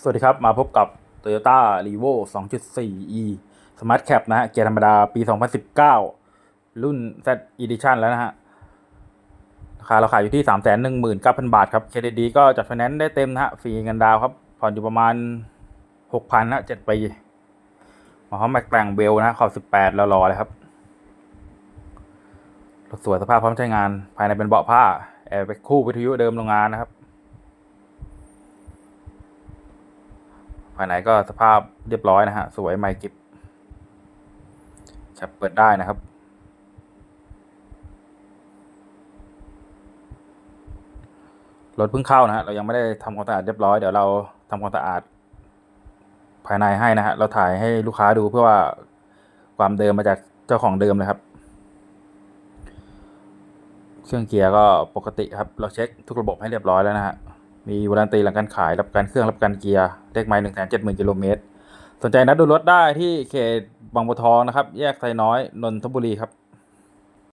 สวัสดีครับ มาพบกับ Toyota r e v o 2.4e Smart Cap นะฮะ เกียร์ธรรมดาปี 2019 รุ่น Z Edition แล้วนะฮะ ราคาเราขายอยู่ที่ 319,000 บาท ครับเครดิตดีก็จัดไฟแนนซ์ได้เต็มนะฮะ ฟรีเงินดาวครับ ผ่อนอยู่ประมาณ 6,000นะ7ปีมาพร้อมแม็กแต่งเบลนะฮะขอบ18แล้วรอเลยครับ รถสวยสภาพพร้อมใช้งาน ภายในเป็นเบาะผ้า แอร์แบ็คคู่วิทยุเดิมโรงงานนะครับ ภายในก็สภาพเรียบร้อยนะฮะ สวยใหม่กิบแคปเปิดได้นะครับ รถเพิ่งเข้านะฮะ เรายังไม่ได้ทำความสะอาดเรียบร้อย เดี๋ยวเราทำความสะอาด ภายในให้นะฮะ เราถ่ายให้ลูกค้าดูเพื่อว่าความเดิมมาจากเจ้าของเดิมเลยครับ เครื่องเกียร์ก็ปกติครับ เราเช็คทุกระบบให้เรียบร้อยแล้วนะฮะ มีวารันตีหลังการขาย รับการเครื่อง รับการเกียร์ เลขไม้หนึ่งแสนเจ็ดหมื่นกิโลเมตร สนใจนัดดูรถได้ที่เขตบางบัวทองนะครับ แยกไซน้อย นนทบุรีครับ